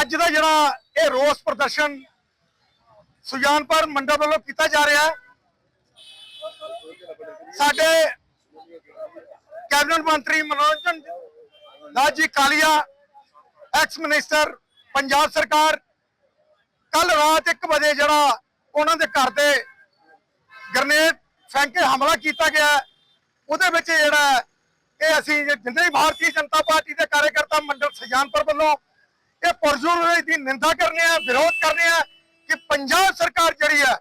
ਅੱਜ ਦਾ ਜਿਹੜਾ ਇਹ ਰੋਸ ਪ੍ਰਦਰਸ਼ਨ ਸੁਜਾਨਪੁਰ ਮੰਡਲ ਵੱਲੋਂ ਕੀਤਾ ਜਾ ਰਿਹਾ ਹੈ। ਸਾਡੇ ਕੈਬਨਿਟ ਮੰਤਰੀ ਮਨੋਰੰਜਨ ਦਾਸ ਜੀ ਕਾਲੀਆ ਐਕਸ ਮਿਨਿਸਟਰ ਪੰਜਾਬ ਸਰਕਾਰ, ਕੱਲ ਰਾਤ 1 ਵਜੇ ਜਿਹੜਾ ਉਹਨਾਂ ਦੇ ਘਰ ਤੇ ਗ੍ਰਨੇਡ ਫੈਂਕ ਕੇ ਹਮਲਾ ਕੀਤਾ ਗਿਆ ਉਹਦੇ ਵਿੱਚ ਜਿਹੜਾ ਇਹ ਅਸੀਂ ਜਿੰਨੇ ਵੀ ਭਾਰਤੀ ਜਨਤਾ ਪਾਰਟੀ ਦੇ ਕਾਰਜਕਰਤਾ ਮੰਡਲ ਸੁਜਾਨਪੁਰ ਵੱਲੋਂ ਇਹ ਪੁਰਜ਼ੋਰ ਦੀ ਨਿੰਦਾ ਕਰਨੇ ਆ, ਵਿਰੋਧ ਕਰਨੇ ਆ ਕਿ ਪੰਜਾਬ ਸਰਕਾਰ ਜਿਹੜੀ ਹੈ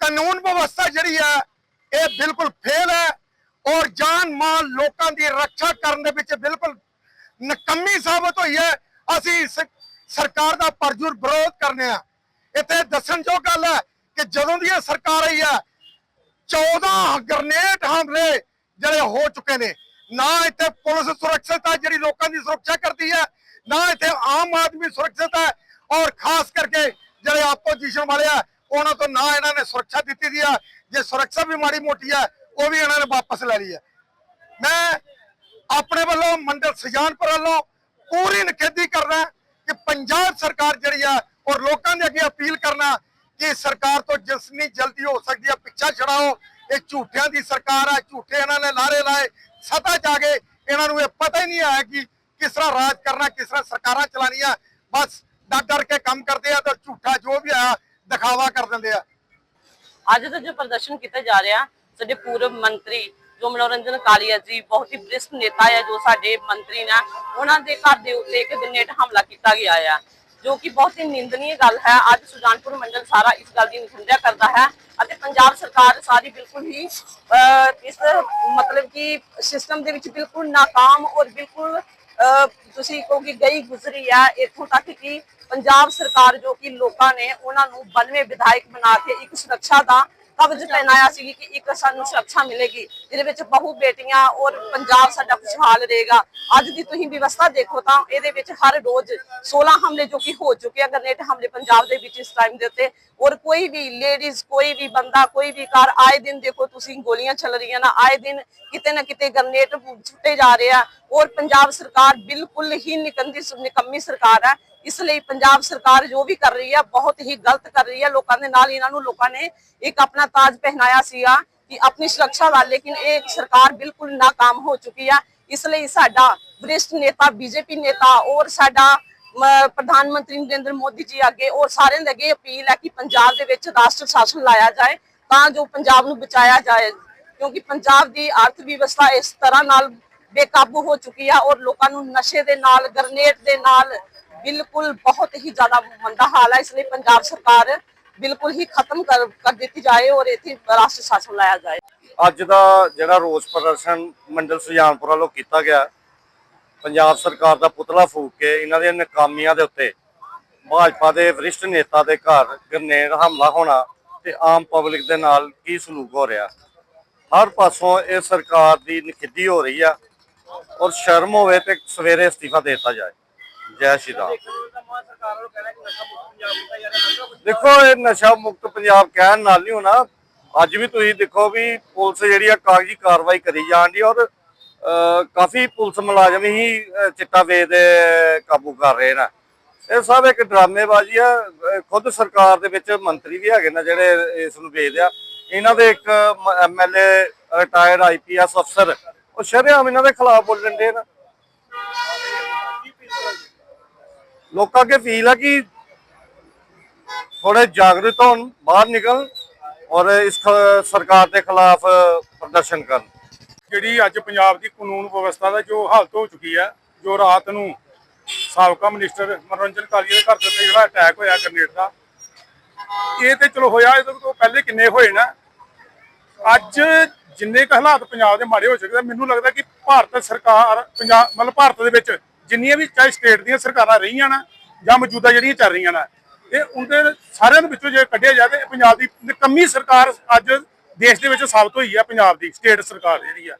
ਕਾਨੂੰਨ ਵਿਵਸਥਾ ਜਿਹੜੀ ਹੈ ਇਹ ਬਿਲਕੁਲ ਫੇਲ ਹੈ ਔਰ ਜਾਨ ਮਾਲ ਲੋਕਾਂ ਦੀ ਰੱਖਿਆ ਕਰਨ ਦੇ ਵਿੱਚ ਬਿਲਕੁਲ ਨਕੰਮੀ ਸਾਬਤ ਹੋਈ ਹੈ। ਅਸੀਂ ਸਰਕਾਰ ਦਾ ਪਰਜੁਰ ਵਿਰੋਧ ਕਰਨੇ ਆ। ਇੱਥੇ ਦੱਸਣਯੋਗ ਗੱਲ ਹੈ ਕਿ ਜਦੋਂ ਦੀ ਇਹ ਸਰਕਾਰ ਆਈ ਹੈ 14 ਗ੍ਰਨੇਡ ਹਮਲੇ ਜਿਹੜੇ ਹੋ ਚੁੱਕੇ ਨੇ। ਨਾ ਇੱਥੇ ਪੁਲਿਸ ਸੁਰੱਖਿਅਤ ਹੈ ਜਿਹੜੀ ਲੋਕਾਂ ਦੀ ਸੁਰੱਖਿਆ ਕਰਦੀ ਹੈ ਨਾ ਇੱਥੇ ਆਮ ਆਦਮੀ ਸੁਰੱਖਿਅਤ ਹੈ ਔਰ ਖਾਸ ਕਰਕੇ ਜਿਹੜੇ ਆਪੋਜੀਸ਼ਨ ਵਾਲੇ ਆ, ਉਹਨਾਂ ਤੋਂ ਨਾ ਇਹਨਾਂ ਨੇ ਸੁਰੱਖਿਆ ਦਿੱਤੀ ਦੀ ਆ। ਜੇ ਸੁਰੱਖਿਆ ਵੀ ਮਾੜੀ ਮੋਟੀ ਹੈ ਉਹ ਵੀ ਇਹਨਾਂ ਨੇ ਵਾਪਸ ਲੈ ਲਈ ਹੈ ਮੈਂ ਆਪਣੇ ਵੱਲੋਂ ਮੰਡਲ ਸੁਜਾਨਪੁਰ ਵੱਲੋਂ ਪੂਰੀ ਨਿਖੇਧੀ ਕਰਨਾ ਕਿ ਪੰਜਾਬ ਸਰਕਾਰ ਜਿਹੜੀ ਆ, ਔਰ ਲੋਕਾਂ ਦੇ ਅੱਗੇ ਅਪੀਲ ਕਰਨਾ ਕਿ ਸਰਕਾਰ ਤੋਂ ਜਿਸਨੀ ਜਲਦੀ ਹੋ ਸਕਦੀ ਆ, ਪਿੱਛਾ ਛੜਾਓ ਇਹ ਝੂਠਿਆਂ ਦੀ ਸਰਕਾਰ ਆ, ਝੂਠੇ ਇਹਨਾਂ ਨੇ ਲਾਰੇ ਲਾਏ ਸਤਾ ਜਾ ਕੇ ਇਹਨਾਂ ਨੂੰ ਇਹ ਪਤਾ ਹੀ ਨਹੀਂ ਆਇਆ ਕਿ ਕਿਸ ਤਰ੍ਹਾਂ ਰਾਜ ਕਰਨਾ, ਕਿਸ ਤਰ੍ਹਾਂ ਸਰਕਾਰਾਂ ਚਲਾਉਣੀਆਂ, ਬਸ ਡਰ ਡਰ ਕੇ ਕੰਮ ਕਰਦੇ ਆ ਤੇ ਝੂਠਾ ਜੋ ਵੀ ਆ ਦਿਖਾਵਾ ਕਰ ਦਿੰਦੇ ਆ। ਅੱਜ ਦਾ ਜੋ ਪ੍ਰਦਰਸ਼ਨ ਕੀਤਾ ਜਾ ਰਿਹਾ, ਸਾਡੇ ਪੂਰਵ ਮੰਤਰੀ ਜੋ ਮਨੋਰੰਜਨ ਕਾਲੀਆ ਜੀ, ਬਹੁਤ ਹੀ ਬ੍ਰਿਸ਼ਟ ਨੇਤਾ ਹੈ ਜੋ ਸਾਡੇ ਮੰਤਰੀ ਨੇ, ਉਹਨਾਂ ਦੇ ਘਰ ਦੇ ਉੱਤੇ ਇੱਕ ਗ੍ਰਨੇਡ ਹਮਲਾ ਕੀਤਾ ਗਿਆ ਹੈ ਜੋ ਕਿ ਬਹੁਤ ਹੀ ਨਿੰਦਨੀय ਗੱਲ ਹੈ। ਅੱਜ ਸੁਜਾਨਪੁਰ ਮੰਡਲ ਸਾਰਾ ਇਸ ਗੱਲ ਦੀ ਨਿਖੰਡਿਆ ਕਰਦਾ ਹੈ ਅਤੇ ਪੰਜਾਬ ਸਰਕਾਰ ਸਾਰੀ ਬਿਲਕੁਲ ਹੀ ਇਸ ਮਤਲਬ ਕਿ ਸਿਸਟਮ ਦੇ ਵਿੱਚ ਬਿਲਕੁਲ ਨਾਕਾਮ ਔਰ ਬਿਲਕੁਲ ਤੁਸੀਂ ਕਹੋਗੇ ਗਈ ਗੁਜ਼ਰੀ ਹੈ ਇੱਥੋਂ ਤੱਕ ਕਿ ਪੰਜਾਬ ਸਰਕਾਰ ਜੋ ਕਿ ਲੋਕਾਂ ਨੇ ਉਹਨਾਂ ਨੂੰ 92 ਵਿਧਾਇਕ ਬਣਾ ਕੇ ਇੱਕ ਸੁਰੱਖਿਆ ਦਾ ਕਬਜ਼ ਪਹਿਨਾਇਆ ਸੀ ਕਿ ਇੱਕ ਸਾਨੂੰ ਸੁਰੱਖਿਆ ਮਿਲੇਗੀ, ਜਿਹਦੇ ਵਿੱਚ ਬਹੁ ਬੇਟੀਆਂ ਔਰ ਪੰਜਾਬ ਸਾਡਾ ਖੁਸ਼ਹਾਲ ਰਹੇਗਾ। ਅੱਜ ਦੀ ਤੁਸੀਂ ਵਿਵਸਥਾ ਦੇਖੋ ਤਾਂ ਇਹਦੇ ਵਿੱਚ ਹਰ ਰੋਜ਼ 16 ਹਮਲੇ ਜੋ ਕਿ ਹੋ ਚੁੱਕੇ ਆ ਗਰਨੇਟ ਹਮਲੇ ਪੰਜਾਬ ਦੇ ਵਿੱਚ ਇਸ ਟਾਈਮ ਦੇ ਉੱਤੇ। ਔਰ ਕੋਈ ਵੀ ਲੇਡੀਜ਼ ਕੋਈ ਵੀ ਬੰਦਾ, ਕੋਈ ਵੀ ਕਾਰ ਆਏ ਦਿਨ ਦੇਖੋ ਤੁਸੀਂ ਗੋਲੀਆਂ ਚੱਲ ਰਹੀਆਂ ਨਾ, ਆਏ ਦਿਨ ਕਿਤੇ ਨਾ ਕਿਤੇ ਗਰਨੇਟ ਛੁੱਟੇ ਜਾ ਰਹੇ ਆ। ਔਰ ਪੰਜਾਬ ਸਰਕਾਰ ਬਿਲਕੁਲ ਹੀ ਨਿਕੰਦੀ, ਨਿਕੰਮੀ ਸਰਕਾਰ ਹੈ ਇਸ ਲਈ ਪੰਜਾਬ ਸਰਕਾਰ ਜੋ ਵੀ ਕਰ ਰਹੀ ਹੈ ਬਹੁਤ ਹੀ ਗਲਤ ਕਰ ਰਹੀ ਹੈ ਲੋਕਾਂ ਦੇ ਨਾਲ ਇਹਨਾਂ ਨੂੰ ਲੋਕਾਂ ਨੇ ਇੱਕ ਆਪਣਾ ਤਾਜ ਪਹਿਨਾਇਆ ਸੀਗਾ ਕਿ ਆਪਣੀ ਸੁਰੱਖਿਆ ਵੱਲ, ਲੇਕਿਨ ਇਹ ਸਰਕਾਰ ਬਿਲਕੁਲ ਨਾਕਾਮ ਹੋ ਚੁੱਕੀ ਹੈ ਇਸ ਲਈ ਸਾਡਾ ਵਰਿਸ਼ਟ ਨੇਤਾ, ਬੀਜੇਪੀ ਨੇਤਾ ਔਰ ਸਾਡਾ ਪ੍ਰਧਾਨ ਮੰਤਰੀ ਨਰਿੰਦਰ ਮੋਦੀ ਜੀ ਅੱਗੇ ਔਰ ਸਾਰਿਆਂ ਦੇ ਅੱਗੇ ਅਪੀਲ ਹੈ ਕਿ ਪੰਜਾਬ ਦੇ ਵਿੱਚ ਰਾਸ਼ਟਰ ਸ਼ਾਸਨ ਲਾਇਆ ਜਾਏ, ਤਾਂ ਜੋ ਪੰਜਾਬ ਨੂੰ ਬਚਾਇਆ ਜਾਏ। ਕਿਉਂਕਿ ਪੰਜਾਬ ਦੀ ਅਰਥ ਵਿਵਸਥਾ ਇਸ ਤਰ੍ਹਾਂ ਨਾਲ ਬੇਕਾਬੂ ਹੋ ਚੁੱਕੀ ਹੈ ਔਰ ਲੋਕਾਂ ਨੂੰ ਨਸ਼ੇ ਦੇ ਨਾਲ ਗਰਨੇਟ ਦੇ ਨਾਲ ਬਿਲਕੁਲ ਬਹੁਤ ਹੀ ਜ਼ਿਆਦਾ ਮੰਦਾ ਹਾਲ ਹੈ ਇਸ ਲਈ ਪੰਜਾਬ ਸਰਕਾਰ ਬਿਲਕੁਲ ਹੀ ਖਤਮ ਕਰ ਕਰ ਦਿੱਤੀ ਜਾਏ ਔਰ ਇੱਥੇ ਰਾਸ਼ਟਰ ਸ਼ਾਸਨ ਲਾਇਆ ਜਾਏ। ਅੱਜ ਦਾ ਜਿਹੜਾ ਰੋਸ ਪ੍ਰਦਰਸ਼ਨ ਮੰਡਲ ਸੁਜਾਨਪੁਰ ਵੱਲੋਂ ਕੀਤਾ ਗਿਆ, ਪੰਜਾਬ ਸਰਕਾਰ ਦਾ ਪੁਤਲਾ ਫੂਕ ਕੇ ਇਹਨਾਂ ਦੀਆਂ ਨਾਕਾਮੀਆਂ ਦੇ ਉੱਤੇ ਭਾਜਪਾ ਦੇ ਵਰਿਸ਼ਠ ਨੇਤਾ ਦੇ ਘਰ ਗਰਨੇਡ ਹਮਲਾ ਹੋਣਾ ਤੇ ਆਮ ਪਬਲਿਕ ਦੇ ਨਾਲ ਕੀ ਸਲੂਕ ਹੋ ਰਿਹਾ। ਹਰ ਪਾਸੋਂ ਇਹ ਸਰਕਾਰ ਦੀ ਨਿਖਿੱਧੀ ਹੋ ਰਹੀ ਆ ਔਰ ਸ਼ਰਮ ਹੋਵੇ ਤੇ ਸਵੇਰੇ ਅਸਤੀਫਾ ਦੇਤਾ ਜਾਏ। ਜੈ ਸ਼੍ਰੀ ਰਾਮ। ਦੇਖੋ ਇਹ ਨਸ਼ਾ ਮੁਕਤ ਪੰਜਾਬ ਕਹਿਣ ਨਾਲ ਨਹੀਂ ਹੋਣਾ। ਅੱਜ ਵੀ ਤੁਸੀਂ ਦੇਖੋ ਵੀ ਪੁਲਿਸ ਜਿਹੜੀ ਆ ਕਾਗਜ਼ੀ ਕਾਰਵਾਈ ਕਰੀ ਜਾਣ ਦੀ ਔਰ ਕਾਫੀ ਪੁਲਿਸ ਮੁਲਾਜ਼ਮ ਹੀ ਚਿੱਟਾ ਵੇਚਦੇ ਕਾਬੂ ਕਰ ਰਹੇ ਨੇ। ਇਹ ਸਭ ਇੱਕ ਡਰਾਮੇਬਾਜ਼ੀ ਆ। ਖੁਦ ਸਰਕਾਰ ਦੇ ਵਿੱਚ ਮੰਤਰੀ ਵੀ ਹੈਗੇ ਨੇ ਜਿਹੜੇ ਇਸ ਨੂੰ ਵੇਚਦੇ ਆ। ਇਹਨਾਂ ਦੇ ਇੱਕ ਐਮਐਲਏ ਰਿਟਾਇਰਡ ਆਈਪੀਐਸ ਅਫਸਰ ਉਹ ਸ਼ਰੇਆਮ ਇਹਨਾਂ ਦੇ ਖਿਲਾਫ ਬੋਲਣ ਦੇ ਨਾ। ਲੋਕਾਂ ਅੱਗੇ ਫੀਲ ਆ ਕਿ ਥੋੜੇ ਜਾਗਰੂਕ ਹੋਣ, ਬਾਹਰ ਨਿਕਲ ਔਰ ਇਸ ਸਰਕਾਰ ਦੇ ਖਿਲਾਫ ਪ੍ਰਦਰਸ਼ਨ ਕਰਨ। ਜਿਹੜੀ ਅੱਜ ਪੰਜਾਬ ਦੀ ਕਾਨੂੰਨ ਵਿਵਸਥਾ ਦਾ ਜੋ ਹਾਲਤ ਹੋ ਚੁੱਕੀ ਹੈ ਜੋ ਰਾਤ ਨੂੰ ਸਾਬਕਾ ਮਿਨਿਸਟਰ ਮਨੋਰੰਜਨ ਕਾਲੀਆ ਦੇ ਘਰ ਦੇ ਉੱਤੇ ਜਿਹੜਾ ਅਟੈਕ ਹੋਇਆ ਗ੍ਰਨੇਡ ਦਾ, ਇਹ ਤੇ ਚਲੋ ਹੋਇਆ, ਇਹਦੇ ਤੋਂ ਪਹਿਲੇ ਕਿੰਨੇ ਹੋਏ ਨਾ, ਅੱਜ ਜਿੰਨੇ ਕੁ ਹਾਲਾਤ ਪੰਜਾਬ ਦੇ ਮਾੜੇ ਹੋ ਚੁੱਕੇ ਮੈਨੂੰ ਲੱਗਦਾ ਕਿ ਭਾਰਤ ਸਰਕਾਰ, ਪੰਜਾਬ, ਮਤਲਬ ਭਾਰਤ ਦੇ ਵਿੱਚ ਜਿੰਨੀਆਂ ਵੀ ਚਾਹੇ ਸਟੇਟ ਦੀਆਂ ਸਰਕਾਰਾਂ ਰਹੀਆਂ ਨਾ ਜਾਂ ਮੌਜੂਦਾ ਜਿਹੜੀਆਂ ਚੱਲ ਰਹੀਆਂ ਨਾ, ਇਹ ਉਹਦੇ ਸਾਰਿਆਂ ਦੇ ਵਿੱਚੋਂ ਜੇ ਕੱਢਿਆ ਜਾਵੇ ਪੰਜਾਬ ਦੀ ਨਿਕੰਮੀ ਸਰਕਾਰ ਅੱਜ ਦੇਸ਼ ਦੇ ਵਿੱਚ ਸਾਬਤ ਹੋਈ ਆ, ਪੰਜਾਬ ਦੀ ਸਟੇਟ ਸਰਕਾਰ ਜਿਹੜੀ ਆ।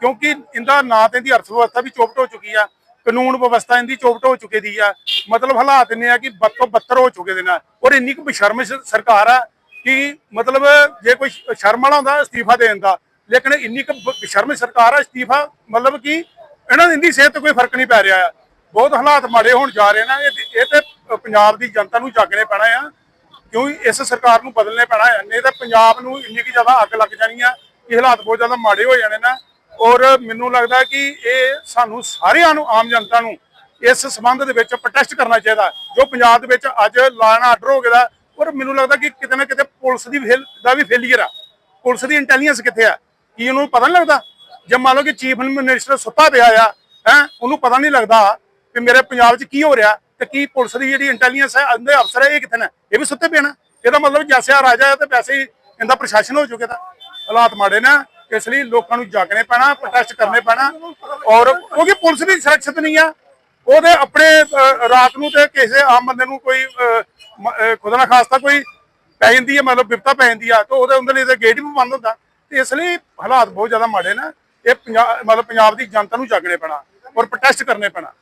ਕਿਉਂਕਿ ਇੰਦਾ ਨਾ ਤੇ ਇਹਦੀ ਅਰਥ ਵਿਵਸਥਾ ਵੀ ਚੌਪਟ ਹੋ ਚੁੱਕੀ ਆ, ਕਾਨੂੰਨ ਵਿਵਸਥਾ ਇਹਦੀ ਚੌਪਟ ਹੋ ਚੁੱਕੀ ਦੀ ਆ। ਮਤਲਬ ਹਾਲਾਤ ਇੰਨੇ ਆ ਕਿ ਬਦ ਬੱਤਰ ਹੋ ਚੁੱਕੇ ਦੇ ਨਾਲ। ਔਰ ਇੰਨੀ ਕੁ ਬੇਸ਼ਰਮ ਸਰਕਾਰ ਆ ਕਿ ਮਤਲਬ ਜੇ ਕੋਈ ਸ਼ਰਮ ਵਾਲਾ ਹੁੰਦਾ, ਅਸਤੀਫਾ ਦੇ। ਦਿੰਦਾ ਲੇਕਿਨ ਇੰਨੀ ਕੁ ਬ- ਸਰਕਾਰ ਆ, ਅਸਤੀਫਾ ਮਤਲਬ ਕਿ ਇਹਨਾਂ ਦੀ ਇੰਦੀ ਸਿਹਤ ਤੇ ਕੋਈ ਫ਼ਰਕ ਨਹੀਂ ਪੈ ਰਿਹਾ। ਆ ਬਹੁਤ ਹਾਲਾਤ ਮਾੜੇ ਹੋਣ ਜਾ ਰਹੇ ਨੇ। ਇਹ ਇਹ ਤੇ ਪੰਜਾਬ ਦੀ ਜਨਤਾ ਨੂੰ ਜਾਗਣੇ ਪੈਣਾ ਆ। ਕਿਉਂਕਿ ਇਸ ਸਰਕਾਰ ਨੂੰ ਬਦਲਣੇ ਪੈਣਾ ਹੈ। ਨਹੀਂ ਤਾਂ ਪੰਜਾਬ ਨੂੰ ਇੰਨੀ ਕਿ ਜ਼ਿਆਦਾ ਅੱਗ ਲੱਗ ਜਾਣੀ ਆ ਇਹ ਹਾਲਾਤ ਬਹੁਤ ਜ਼ਿਆਦਾ ਮਾੜੇ ਹੋ ਜਾਣੇ ਨਾ। ਔਰ ਮੈਨੂੰ ਲੱਗਦਾ ਕਿ ਇਹ ਸਾਨੂੰ ਸਾਰਿਆਂ ਨੂੰ, ਆਮ ਜਨਤਾ ਨੂੰ ਇਸ ਸੰਬੰਧ ਦੇ ਵਿੱਚ ਪ੍ਰੋਟੈਸਟ ਕਰਨਾ ਚਾਹੀਦਾ। ਜੋ ਪੰਜਾਬ ਦੇ ਵਿੱਚ ਅੱਜ ਲਾਅ ਆਰਡਰ ਹੋ ਗਿਆ ਦਾ, ਔਰ ਮੈਨੂੰ ਲੱਗਦਾ ਕਿ ਕਿਤੇ ਨਾ ਕਿਤੇ ਪੁਲਿਸ ਦੀ ਫੇਲ ਦਾ ਵੀ ਫੇਲੀਅਰ ਆ। ਪੁਲਿਸ ਦੀ ਇੰਟੈਲੀਜੈਂਸ ਕਿੱਥੇ ਆ? ਕੀ ਉਹਨੂੰ ਪਤਾ ਨਹੀਂ ਲੱਗਦਾ? ਜੇ ਮੰਨ ਲਓ ਕਿ ਚੀਫ ਮਿਨਿਸਟਰ ਸੁੱਤਾ ਪਿਆ ਆ ਹੈ ਉਹਨੂੰ ਪਤਾ ਨਹੀਂ ਲੱਗਦਾ ਕਿ ਮੇਰੇ ਪੰਜਾਬ 'ਚ ਕੀ ਹੋ ਰਿਹਾ ਤੇ ਕੀ ਪੁਲਿਸ ਦੀ ਜਿਹੜੀ ਇੰਟੈਲੀਜੈਂਸ ਹੈ ਅੰਦੇ ਅਫਸਰ ਹੈ ਇਹ ਕਿੱਥੇ ਨੇ? ਇਹ ਵੀ ਸੁੱਤੇ ਪਏ ਨੇ। ਇਹਦਾ ਮਤਲਬ ਜੈਸੇ ਰਾਜਾ ਤੇ ਵੈਸੇ ਹੀ ਇਹਦਾ ਪ੍ਰਸ਼ਾਸਨ ਹੋ ਚੁੱਕੇ ਦਾ ਹਾਲਾਤ ਮਾੜੇ ਨੇ ਇਸ ਲਈ ਲੋਕਾਂ ਨੂੰ ਜਾਗਣੇ ਪੈਣਾ ਪ੍ਰੋਟੈਸਟ ਕਰਨੇ ਪੈਣਾ ਔਰ ਕਿਉਂਕਿ ਪੁਲਿਸ ਵੀ ਸੁਰੱਖਿਅਤ ਨਹੀਂ ਆ। ਉਹਦੇ ਆਪਣੇ ਰਾਤ ਨੂੰ ਤੇ ਕਿਸੇ ਆਮ ਬੰਦੇ ਨੂੰ ਕੋਈ ਅਹ, ਖੁਦਾ ਨਾ ਖਾਸਤਾ ਕੋਈ ਪੈ ਜਾਂਦੀ ਹੈ ਮਤਲਬ ਵਿਪਤਾ ਪੈ ਜਾਂਦੀ ਆ ਤੇ ਉਹਦੇ ਉਹਦੇ ਲਈ ਤੇ ਗੇਟ ਵੀ ਬੰਦ ਹੁੰਦਾ। ਤੇ ਇਸ ਲਈ ਹਾਲਾਤ ਬਹੁਤ ਜ਼ਿਆਦਾ ਮਾੜੇ ਨੇ। ਇਹ ਪੰਜਾਬ ਮਤਲਬ ਪੰਜਾਬ ਦੀ ਜਨਤਾ ਨੂੰ ਜਾਗਣੇ ਪੈਣਾ ਔਰ ਪ੍ਰੋਟੈਸਟ ਕਰਨੇ ਪੈਣਾ।